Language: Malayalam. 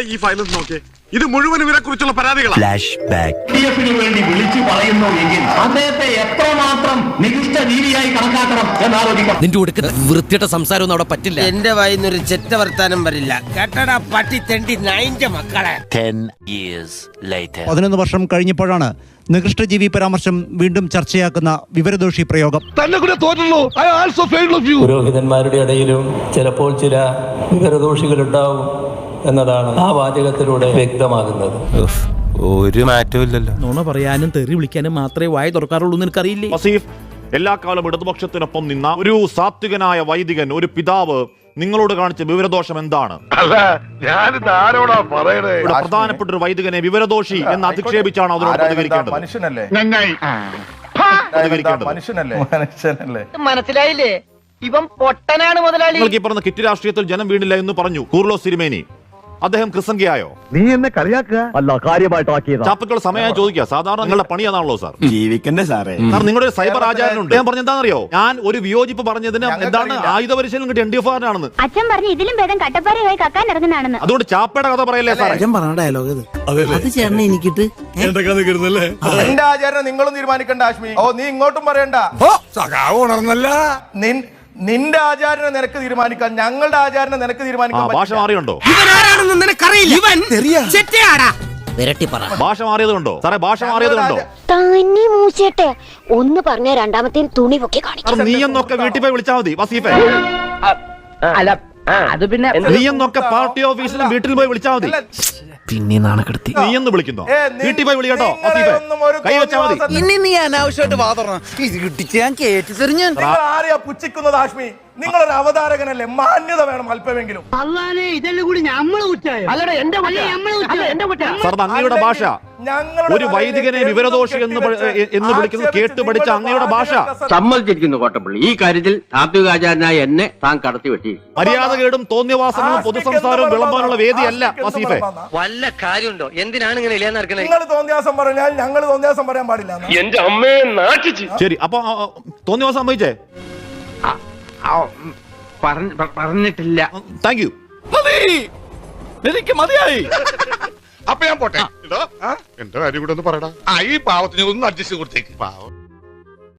ഈ ഫയലും നോക്കേ ഇത് മുഴുവൻ ഇവരെ കുറിച്ചുള്ള പരാതികളാണ് ഫ്ലാഷ് ബാക്ക് ഡി എഫിന് വേണ്ടി വിളിച്ചു പറയുന്നു എങ്കിൽ അദ്ദേഹത്തെ എത്രമാത്രം നികൃഷ്ട ജീവിയായി കണക്കാക്കണം എന്നാലോചിക്കണം. നിന്റെ കൊടുക്കുന്ന വൃത്തിയുടെ സംസാരമൊന്നും അവിടെ പറ്റില്ല. എന്റെ വായിന്നൊരു ചെറ്റ വർത്താനം വരില്ല. കേട്ടടാ പട്ടി തെണ്ടി നൈന്റെ മക്കളെ. ടെൻ ഇയേഴ്സ് ലേറ്റർ പതിനൊന്ന് വർഷം കഴിഞ്ഞപ്പോഴാണ് നികൃഷ്ടജീവി പരാമർശം വീണ്ടും ചർച്ചയാക്കുന്ന വിവരദോഷി പ്രയോഗം. പുരോഹിതന്മാരുടെ ഇടയിലും ചിലപ്പോൾ ചില വിവരദോഷികളുണ്ടാവും. എന്നതാണ് ആ വാചകത്തിലൂടെ വ്യക്തമാകുന്നത്. ഒരു മാറ്റവും ഇല്ലല്ലോ. നുണ പറയാനും തെറി വിളിക്കാനും മാത്രമേ വായ തുറക്കാറുള്ളൂ എന്ന് എനിക്കറിയില്ലേ? വസീഫ് എല്ലാ കാലം ഇടതുപക്ഷത്തിനൊപ്പം നിന്ന ഒരു സാത്വികനായ വൈദികൻ ഒരു പിതാവ് നിങ്ങളോട് കാണിച്ച വിവരദോഷം എന്താണ്? ഇവിടെ പ്രധാനപ്പെട്ട ഒരു വൈദികനെ വിവരദോഷി എന്ന് അധിക്ഷേപിച്ചാണ് അതിനോട് പ്രതികരിക്കേണ്ടത്. മനുഷ്യനല്ലേ? പ്രതികരിക്കേണ്ടത്. മനുഷ്യനല്ലേ? മനുഷ്യനല്ലേ? മനസ്സിലായില്ലേ? ഇവൻ പൊട്ടനാണ് മുതലാളി. നിങ്ങൾക്ക് ഈ പറഞ്ഞ കിറ്റ് രാഷ്ട്രീയത്തിൽ ജനം വീണില്ല എന്ന് പറഞ്ഞു കൂർലോ സിരിമേനി അദ്ദേഹം ക്രിസംഖ്യയായോ നീ എന്നെ കളിയാക്കുക? അല്ല കാര്യമായിട്ടാക്കിയതാ. ചാപ്പക്കൾ സമയം ചോദിക്കുക സാധാരണ നിങ്ങളുടെ പണി അതാണല്ലോ സാർ. ജീവിക്കണ്ടേ സാറേ. സാർ നിങ്ങളുടെ സൈബർ ആചാരനുണ്ട് ഞാൻ പറഞ്ഞ എന്താണെന്നറിയോ? ഞാൻ ഒരു വിയോജിപ്പ് പറഞ്ഞതിന് എന്താണ് ആയുധ പരിശീലനം കിട്ടിയ എൻ ഡി എഫ് ആറിനാണെന്ന് അച്ഛൻ പറഞ്ഞു ഇതിലും ഭേദം കട്ടപ്പാറയായി കക്കാൻ ഇറങ്ങുന്നതാണെന്ന്. അതുകൊണ്ട് ചാപ്പയുടെ കഥ പറയല്ലേ സാർ അച്ഛൻ പറഞ്ഞ ഡയലോഗ് ഇത്. അത് ചേർന്ന് എനിക്കിട്ട് എന്റെ ആചാരം നിങ്ങളും തീരുമാനിക്കണ്ട ആശ്മി. ഓ നീ ഇങ്ങോട്ടും പറയണ്ട. നിൻ- നിന്റെ ആചാരനെ നിനക്ക് തീരുമാനിക്കാം ഞങ്ങളുടെ ആചാരനെ നിനക്ക് തീരുമാനിക്കാം തീരുമാനിക്കാൻ ഭാഷ പറ്റില്ല. മാറിയുണ്ടോ? ഇവനാരാണെന്ന് നിനക്കറിയില്ല. ഇവൻ ചെറ്റയാടാ. വിരട്ടി പറ. ഭാഷ മാറിയത് കൊണ്ടോ സാറേ ഭാഷ മാറിയത് കൊണ്ടോ തന്നെ മൂച്ചേട്ടെ. ഒന്ന് പറഞ്ഞ രണ്ടാമത്തെ തുണി പൊക്കി കാണിക്കും. നീ എന്നൊക്കെ വീട്ടിൽ പോയി വിളിച്ചാൽ മതി വസീഫെ. അല്ല അത് പിന്നെ നീ എന്നൊക്കെ പാർട്ടി ഓഫീസിലും വീട്ടിൽ പോയി വിളിച്ചാൽ മതി. പിന്നെ നാണക്കെടുത്തി. നീ എന്ന് വിളിക്കുന്നു? വീട്ടിൽ പോയി വിളിക്കട്ടോ കൈ വെച്ചാൽ മതി. ഇനി നീ അനാവശ്യമായിട്ട് വാതറണം ഇത് കിട്ടിച്ച് ഞാൻ കേറ്റി തെറിഞ്ഞു ആരെയാ പുച്ഛിക്കുന്നത് നിങ്ങളൊരു അവതാരകനല്ലേ? മാന്യത വേണം അല്പമെങ്കിലും. സാർ അത് അങ്ങയുടെ ഭാഷ. ഒരു വൈദികനെ വിവരദോഷി എന്ന് എന്ന് വിളിക്കുന്നത് കേട്ട് പഠിച്ച അങ്ങയുടെ ഭാഷ. സമ്മതിച്ചിരിക്കുന്നു കോട്ടപ്പള്ളി. ഈ കാര്യത്തിൽ താത്വികാചാരനായ എന്നെ താൻ കടത്തി വെട്ടി മര്യാദകേടും തോന്നിയവാസങ്ങളും പൊതുസംസാരവും വിളമ്പാനുള്ള വേദിയല്ല വസീഫെ. വല്ല കാര്യമുണ്ടോ? എന്തിനാണ് ഇങ്ങനെ നിങ്ങൾ തോന്നിയാസം പറഞ്ഞാൽ ഞങ്ങൾ തോന്നിയാസം പറയാൻ പാടില്ല എന്നാ? ശരി അപ്പൊ തോന്നിയവാസം സംഭവിച്ചേ? പറഞ്ഞിട്ടില്ല. Thank you. എനിക്ക് മതിയായി. അപ്പൊ ഞാൻ പോട്ടെ. എന്റെ കാര്യം കൂടെ ഒന്ന് പറയടാ ആ ഈ പാവത്തിന് ഒന്ന് അഡ്ജസ്റ്റ് കൊടുത്തേക്ക്. പാവം.